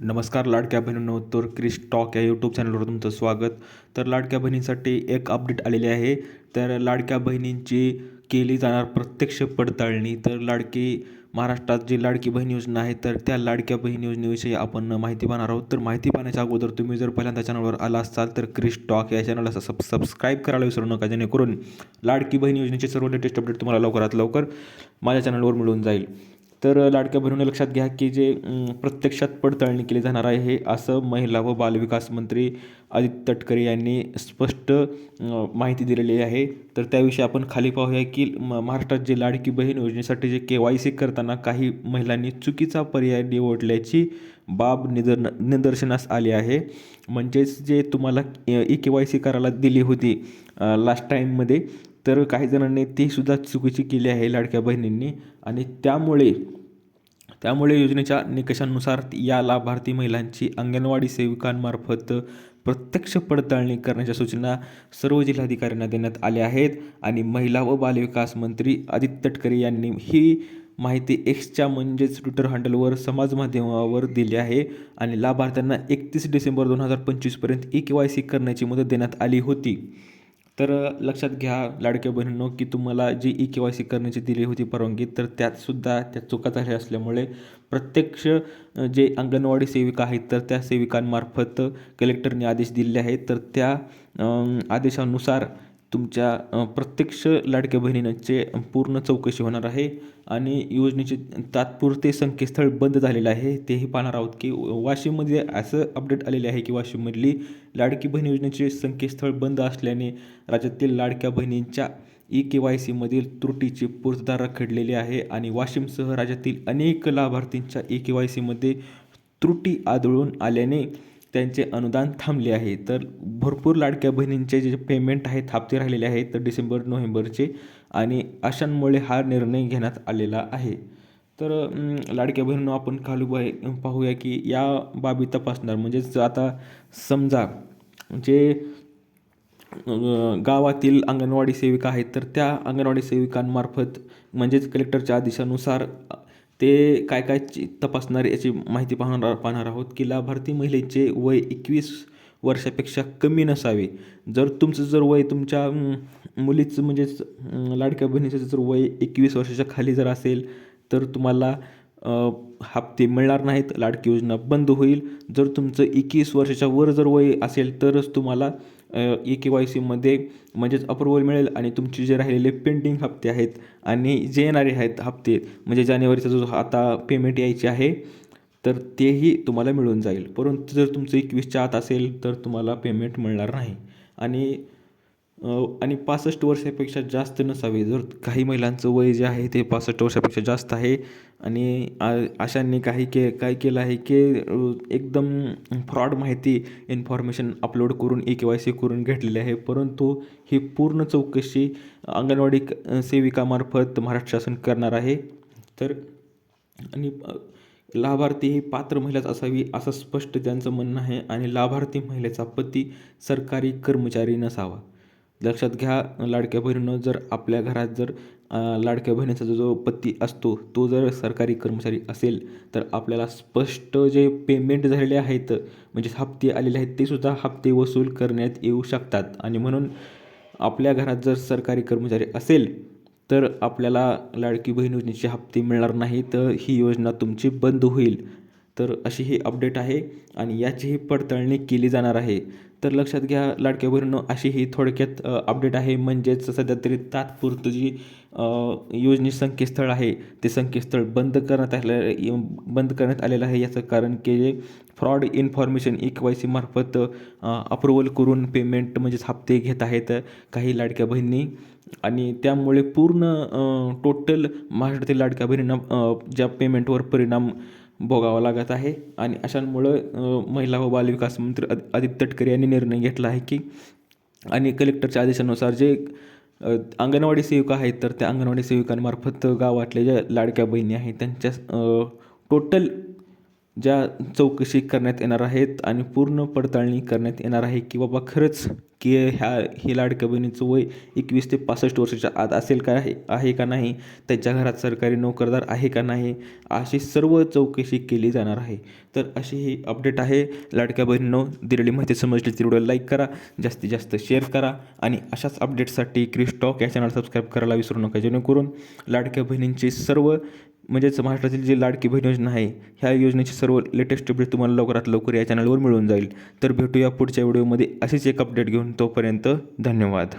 नमस्कार लाडक्या बहिणींनो तर क्रिश टॉक या यूट्यूब चॅनलवर तुमचं स्वागत. तर लाडक्या बहिणींसाठी एक अपडेट आलेली आहे. तर लाडक्या बहिणींची केली जाणार प्रत्यक्ष पडताळणी. तर लाडकी महाराष्ट्रात जी लाडकी बहीण योजना आहे तर त्या लाडक्या बहीण योजनेविषयी आपण माहिती पाहणार आहोत. तर माहिती पाहण्याच्या अगोदर तुम्ही जर पहिल्यांदा चॅनलवर आला असाल तर क्रिश टॉक या चॅनलला सब सबस्क्राईब करायला विसरू नका जेणेकरून लाडकी बहीण योजनेचे सर्व लेटेस्ट अपडेट तुम्हाला लवकरात लवकर माझ्या चॅनलवर मिळून जाईल. तर लाडक्या भरून लक्षात घ्या की जे प्रत्यक्षात पडताळणी केली जाणार आहे हे असं महिला व बालविकास मंत्री आदित्य तटकरे यांनी स्पष्ट माहिती दिलेली आहे. तर त्याविषयी आपण खाली पाहूया की म महाराष्ट्रात जे लाडकी बहीण योजनेसाठी जे के वाय सी करताना काही महिलांनी चुकीचा पर्याय निवडल्याची बाब निदर निदर्शनास आली आहे. म्हणजेच जे तुम्हाला ई के वाय सी करायला दिली होती लास्ट टाईममध्ये तर काही जणांनी ती सुद्धा चुकीची केली आहे लाडक्या बहिणींनी. आणि त्यामुळे त्यामुळे योजनेच्या निकषांनुसार या लाभार्थी महिलांची अंगणवाडी सेविकांमार्फत प्रत्यक्ष पडताळणी करण्याच्या सूचना सर्व जिल्हाधिकाऱ्यांना देण्यात आल्या आहेत. आणि महिला व बालविकास मंत्री आदित्य तटकरे यांनी ही माहिती एक्सच्या म्हणजेच ट्विटर हँडलवर समाज माध्यमावर दिली आहे. आणि लाभार्थ्यांना एकतीस डिसेंबर दोन हजार पंचवीसपर्यंत ई के वाय सी करण्याची मुदत देण्यात आली होती. तर लक्षात घ्या लाडक्या बहिणींनो की तुम्हाला जी ई के वाय सी करण्याची दिली होती परवानगी तर त्यातसुद्धा त्या चुका झाल्या असल्यामुळे प्रत्यक्ष जे अंगणवाडी सेविका आहेत तर त्या सेविकांमार्फत कलेक्टरने आदेश दिले आहेत. तर त्या आदेशानुसार तुमच्या प्रत्यक्ष लाडक्या बहिणींचे पूर्ण चौकशी होणार आहे आणि योजनेचे तात्पुरते संकेतस्थळ बंद झालेलं आहे. तेही पाहणार आहोत की वाशिममध्ये असं अपडेट आलेले आहे की वाशिममधली लाडकी बहीण योजनेचे संकेतस्थळ बंद असल्याने राज्यातील लाडक्या बहिणींच्या ई के वाय सीमधील त्रुटीची पूर्तता रखडलेली आहे आणि वाशिमसह राज्यातील अनेक लाभार्थींच्या ई के वाय सीमध्ये त्रुटी आढळून आल्याने त्यांचे अनुदान थांबले आहे. तर भरपूर लाडक्या बहिणींचे जे पेमेंट आहेत हप्ते राहिलेले आहेत तर डिसेंबर नोव्हेंबरचे आणि अशांमुळे हा निर्णय घेण्यात आलेला आहे. तर लाडक्या बहिणींनो आपण खालू बाय पाहूया की या बाबी तपासणार. म्हणजेच आता समजा जे गावातील अंगणवाडी सेविका आहेत तर त्या अंगणवाडी सेविकांमार्फत म्हणजेच कलेक्टरच्या आदेशानुसार ते काय काय ची- तपासणार याची माहिती पाहणार पाहणार आहोत की लाभार्थी महिलेचे वय एकवीस वर्षापेक्षा कमी नसावे. जर तुमचं जर वय तुमच्या मुलीचं म्हणजेच लाडक्या बहिणीचं जर वय एकवीस वर्षाच्या खाली जर असेल तर तुम्हाला हप्ते मिळणार नाहीत. लाडकी योजना बंद होईल. जर तुमचं एकवीस वर्षाच्या वर जर वय असेल तरच तुम्हाला ई के वाय सीमध्ये म्हणजेच अप्रुवल मिळेल आणि तुमचे जे राहिलेले पेंडिंग हप्ते आहेत आणि जे येणारे आहेत हप्ते म्हणजे जानेवारीचा जो आता पेमेंट यायचे आहे तर तेही तुम्हाला मिळून जाईल. परंतु जर तुमचं एकवीसच्या आत असेल तर तुम्हाला पेमेंट मिळणार नाही. आणि आणि पासष्ट वर्षापेक्षा जास्त नसावे. जर काही महिलांचं वय जे आहे ते पासष्ट वर्षापेक्षा जास्त आहे आणि आ- अशांनी काही के काय केलं आहे की एकदम फ्रॉड माहिती इन्फॉर्मेशन अपलोड करून ए के वाय सी करून घेतलेली आहे. परंतु ही पूर्ण चौकशी अंगणवाडी सेविकामार्फत महाराष्ट्र शासन करणार आहे. तर आणि लाभार्थी ही पात्र महिलाच असावी असं स्पष्ट त्यांचं म्हणणं आहे. आणि लाभार्थी महिलेचा पती सरकारी कर्मचारी नसावा. लक्षात घ्या लाडक्या बहिणीनं जर आपल्या घरात जर लाडक्या बहिणीचा जो जो पती असतो तो जर सरकारी कर्मचारी असेल तर आपल्याला स्पष्ट जे पेमेंट झालेले आहेत म्हणजे हप्ते आलेले आहेत ते सुद्धा हप्ते वसूल करण्यात येऊ शकतात. आणि म्हणून आपल्या घरात जर सरकारी कर्मचारी असेल तर आपल्याला लाडकी बहीण योजनेचे हप्ते मिळणार नाही तर ही योजना तुमची बंद होईल. तर अशी ही अपडेट आहे आणि याचीही पडताळणी केली जाणार आहे. तर लक्षात घ्या लाडक्या बहिणीनं अशी ही थोडक्यात अपडेट आहे. म्हणजेच सध्या तरी तात्पुरतं जी योजने संकेतस्थळ आहे ते संकेतस्थळ बंद करण्यात आले बंद करण्यात आलेलं आहे. याचं कारण की जे fraud information E K Y C मार्फत अप्रुव्हल करून पेमेंट म्हणजेच हप्ते घेत आहेत काही लाडक्या बहिणी. आणि त्यामुळे पूर्ण टोटल महाराष्ट्रातील लाडक्या बहिणींना ज्या पेमेंटवर परिणाम भोगावा लागत आहे. आणि अशांमुळं महिला व बालविकास मंत्री आदि आदित्य तटकरे यांनी निर्णय घेतला आहे की आणि कलेक्टरच्या आदेशानुसार जे अंगणवाडी सेविका आहेत तर त्या अंगणवाडी सेविकांमार्फत गावातल्या ज्या लाडक्या बहिणी आहेत त्यांच्या टोटल ज्या चौकशी करण्यात येणार आहेत आणि पूर्ण पडताळणी करण्यात येणार आहे की बाबा खरंच की ह्या ही लाडक्या बहिणीचं वय एकवीस ते पासष्ट वर्षाच्या आत असेल का आहे आहे का नाही? त्यांच्या घरात सरकारी नोकरदार आहे का नाही? अशी सर्व चौकशी केली जाणार आहे. तर अशी ही अपडेट आहे. लाडक्या बहिणीनं दिलेली माहिती समजली तर व्हिडिओ लाईक करा जास्तीत जास्त शेअर करा आणि अशाच अपडेटसाठी क्रिस्टॉक या चॅनल सबस्क्राईब करायला विसरू नका. जेणेकरून लाडक्या बहिणींची सर्व म्हणजेच महाराष्ट्रातील जी लाडकी बहीण योजना आहे ह्या योजनेची सर्व लेटेस्ट अपडेट तुम्हाला लवकरात लवकर या चॅनलवर मिळून जाईल. तर भेटूया पुढच्या व्हिडिओमध्ये असेच एक अपडेट घेऊन तोपर्यंत धन्यवाद.